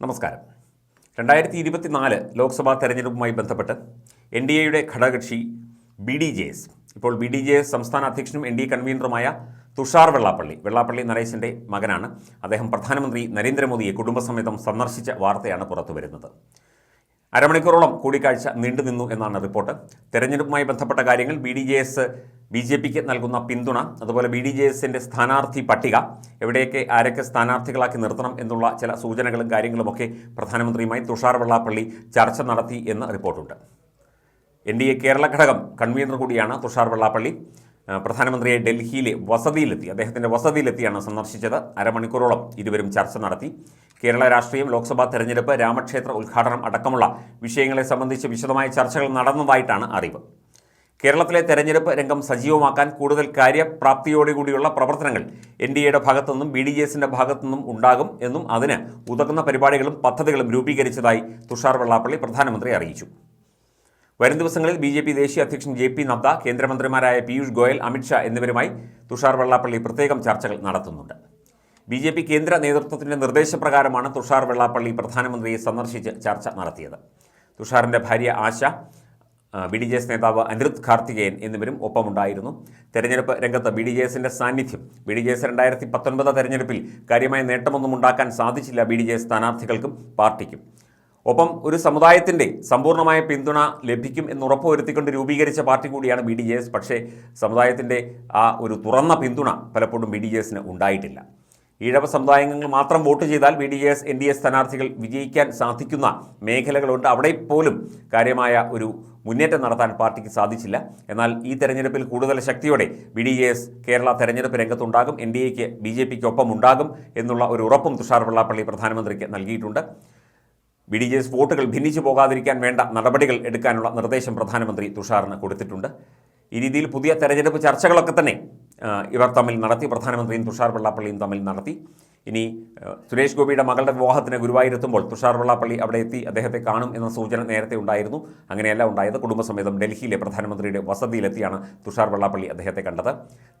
നമസ്കാരം. രണ്ടായിരത്തി ഇരുപത്തിനാല് ലോക്സഭാ തെരഞ്ഞെടുപ്പുമായി ബന്ധപ്പെട്ട് എൻ ഡി എയുടെ ഘടകകക്ഷി ബി ഡി ജെ എസ് ഇപ്പോൾ ബി ഡി ജെ എസ് സംസ്ഥാന അധ്യക്ഷനും എൻ ഡി എ കൺവീനറുമായ തുഷാർ വെള്ളാപ്പള്ളി വെള്ളാപ്പള്ളി നരേശന്റെ മകനാണ്. അദ്ദേഹം പ്രധാനമന്ത്രി നരേന്ദ്രമോദിയെ കുടുംബസമേതം സന്ദർശിച്ച വാർത്തയാണ് പുറത്തുവരുന്നത്. അരമണിക്കൂറോളം കൂടിക്കാഴ്ച നീണ്ടുനിന്നു എന്നാണ് റിപ്പോർട്ട്. തെരഞ്ഞെടുപ്പുമായി ബന്ധപ്പെട്ട കാര്യങ്ങൾ B D J S B J പിക്ക് നൽകുന്ന പിന്തുണ അതുപോലെ ബി ഡി ജെ എസിന്റെ സ്ഥാനാർത്ഥി പട്ടിക എവിടെയൊക്കെ ആരൊക്കെ സ്ഥാനാർത്ഥികളാക്കി നിർത്തണം എന്നുള്ള ചില സൂചനകളും കാര്യങ്ങളുമൊക്കെ പ്രധാനമന്ത്രിയുമായി തുഷാർ വെള്ളാപ്പള്ളി ചർച്ച നടത്തി എന്ന് റിപ്പോർട്ടുണ്ട്. എൻ ഡി എ കേരള ഘടകം കൺവീനർ കൂടിയാണ് തുഷാർ വെള്ളാപ്പള്ളി. പ്രധാനമന്ത്രിയെ ഡൽഹിയിലെ വസതിയിലെത്തി അദ്ദേഹത്തിന്റെ വസതിയിലെത്തിയാണ് സന്ദർശിച്ചത്. അരമണിക്കൂറോളം ഇരുവരും ചർച്ച നടത്തി. കേരള രാഷ്ട്രീയം ലോക്സഭാ തെരഞ്ഞെടുപ്പ് രാമക്ഷേത്ര ഉദ്ഘാടനം അടക്കമുള്ള വിഷയങ്ങളെ സംബന്ധിച്ച് വിശദമായ ചർച്ചകൾ നടന്നതായിട്ടാണ് അറിവ്. കേരളത്തിലെ തെരഞ്ഞെടുപ്പ് രംഗം സജീവമാക്കാൻ കൂടുതൽ കാര്യപ്രാപ്തിയോടുകൂടിയുള്ള പ്രവർത്തനങ്ങൾ എൻ ഡി എയുടെ ഭാഗത്തുനിന്നും ബി ഡി ജെ എസിന്റെ ഭാഗത്തുനിന്നും ഉണ്ടാകും എന്നും അതിന് ഉതകുന്ന പരിപാടികളും പദ്ധതികളും രൂപീകരിച്ചതായി തുഷാർ വെള്ളാപ്പള്ളി പ്രധാനമന്ത്രി അറിയിച്ചു. വരും ദിവസങ്ങളിൽ ബി ജെ പി ദേശീയ അധ്യക്ഷൻ ജെ പി നദ്ദ കേന്ദ്രമന്ത്രിമാരായ പീയൂഷ് ഗോയൽ അമിത്ഷാ എന്നിവരുമായി തുഷാർ വെള്ളാപ്പള്ളി പ്രത്യേകം ചർച്ചകൾ നടത്തുന്നുണ്ട്. ബി ജെ പി കേന്ദ്ര നേതൃത്വത്തിന്റെ നിർദ്ദേശപ്രകാരമാണ് തുഷാർ വെള്ളാപ്പള്ളി പ്രധാനമന്ത്രിയെ സന്ദർശിച്ച് ചർച്ച നടത്തിയത്. തുഷാറിന്റെ ഭാര്യ Asha B D J S നേതാവ് അനിരുദ്ധ് കാർത്തികേയൻ എന്നിവരും ഒപ്പമുണ്ടായിരുന്നു. തെരഞ്ഞെടുപ്പ് രംഗത്ത് ബി ഡി ജെ എസിന്റെ സാന്നിധ്യം ബി ഡി ജെ എസ് രണ്ടായിരത്തി പത്തൊൻപത് തെരഞ്ഞെടുപ്പിൽ കാര്യമായ നേട്ടമൊന്നും ഉണ്ടാക്കാൻ സാധിച്ചില്ല ബി ഡി ജെ എസ് സ്ഥാനാർത്ഥികൾക്കും പാർട്ടിക്കും. ഒപ്പം ഒരു സമുദായത്തിന്റെ സമ്പൂർണമായ പിന്തുണ ലഭിക്കും എന്ന് ഉറപ്പുവരുത്തിക്കൊണ്ട് രൂപീകരിച്ച പാർട്ടി കൂടിയാണ് ബി ഡി ജെ എസ്. പക്ഷേ സമുദായത്തിന്റെ ആ ഒരു തുറന്ന പിന്തുണ പലപ്പോഴും ബി ഡി ജെ എസിന് ഉണ്ടായിട്ടില്ല. ഈഴവ സമുദായങ്ങൾ മാത്രം വോട്ട് ചെയ്താൽ B D S N D A സ്ഥാനാർത്ഥികൾ വിജയിക്കാൻ സാധിക്കുന്ന മേഖലകളുണ്ട്. അവിടെ പോലും കാര്യമായ ഒരു മുന്നേറ്റം നടത്താൻ പാർട്ടിക്ക് സാധിച്ചില്ല. എന്നാൽ ഈ തെരഞ്ഞെടുപ്പിൽ കൂടുതൽ ശക്തിയോടെ ബി ഡി എസ് കേരള തെരഞ്ഞെടുപ്പ് രംഗത്തുണ്ടാകും. എൻ ഡി എക്ക് ബി ജെ പിക്ക് ഒപ്പം ഉണ്ടാകും എന്നുള്ള ഒരു ഉറപ്പും തുഷാർ വെള്ളാപ്പള്ളി പ്രധാനമന്ത്രിക്ക് നൽകിയിട്ടുണ്ട്. ബി ഡി ജെ എസ് വോട്ടുകൾ ഭിന്നിച്ചു പോകാതിരിക്കാൻ വേണ്ട നടപടികൾ എടുക്കാനുള്ള നിർദ്ദേശം പ്രധാനമന്ത്രി തുഷാറിന് കൊടുത്തിട്ടുണ്ട്. ഈ രീതിയിൽ പുതിയ തെരഞ്ഞെടുപ്പ് ചർച്ചകളൊക്കെ തന്നെ ഇവർ തമ്മിൽ നടത്തി പ്രധാനമന്ത്രിയും തുഷാർ വെള്ളാപ്പള്ളിയും തമ്മിൽ നടത്തി. ഇനി സുരേഷ് ഗോപിയുടെ മകളുടെ വിവാഹത്തിന് ഗുരുവായൂരെത്തുമ്പോൾ തുഷാർ വെള്ളാപ്പള്ളി അവിടെ എത്തി അദ്ദേഹത്തെ കാണും എന്ന സൂചന നേരത്തെ ഉണ്ടായിരുന്നു. അങ്ങനെയല്ല ഉണ്ടായത്. കുടുംബസമേതം ഡൽഹിയിലെ പ്രധാനമന്ത്രിയുടെ വസതിയിലെത്തിയാണ് തുഷാർ വെള്ളാപ്പള്ളി അദ്ദേഹത്തെ കണ്ടത്.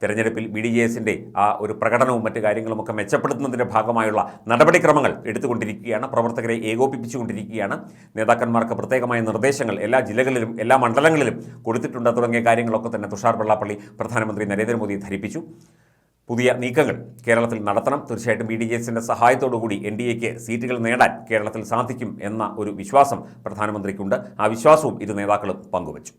തെരഞ്ഞെടുപ്പിൽ ബി ഡി ജെ എസിന്റെ ആ ഒരു പ്രകടനവും മറ്റു കാര്യങ്ങളുമൊക്കെ മെച്ചപ്പെടുത്തുന്നതിന്റെ ഭാഗമായുള്ള നടപടിക്രമങ്ങൾ എടുത്തുകൊണ്ടിരിക്കുകയാണ്. പ്രവർത്തകരെ ഏകോപിപ്പിച്ചുകൊണ്ടിരിക്കുകയാണ്. നേതാക്കന്മാർക്ക് പ്രത്യേകമായ നിർദ്ദേശങ്ങൾ എല്ലാ ജില്ലകളിലും എല്ലാ മണ്ഡലങ്ങളിലും കൊടുത്തിട്ടുണ്ട്. തുടങ്ങിയ കാര്യങ്ങളൊക്കെ തന്നെ തുഷാർ വെള്ളാപ്പള്ളി പ്രധാനമന്ത്രി നരേന്ദ്രമോദിയെ ധരിപ്പിച്ചു. പുതിയ നീക്കങ്ങൾ കേരളത്തിൽ നടത്തണം. തീർച്ചയായിട്ടും ബി ഡി ജെ എസിന്റെ സഹായത്തോടുകൂടി എൻ ഡി എക്ക് സീറ്റുകൾ നേടാൻ കേരളത്തിൽ സാധിക്കും എന്ന ഒരു വിശ്വാസം പ്രധാനമന്ത്രിക്കുണ്ട്. ആ വിശ്വാസവും ഇരു നേതാക്കളും പങ്കുവച്ചു.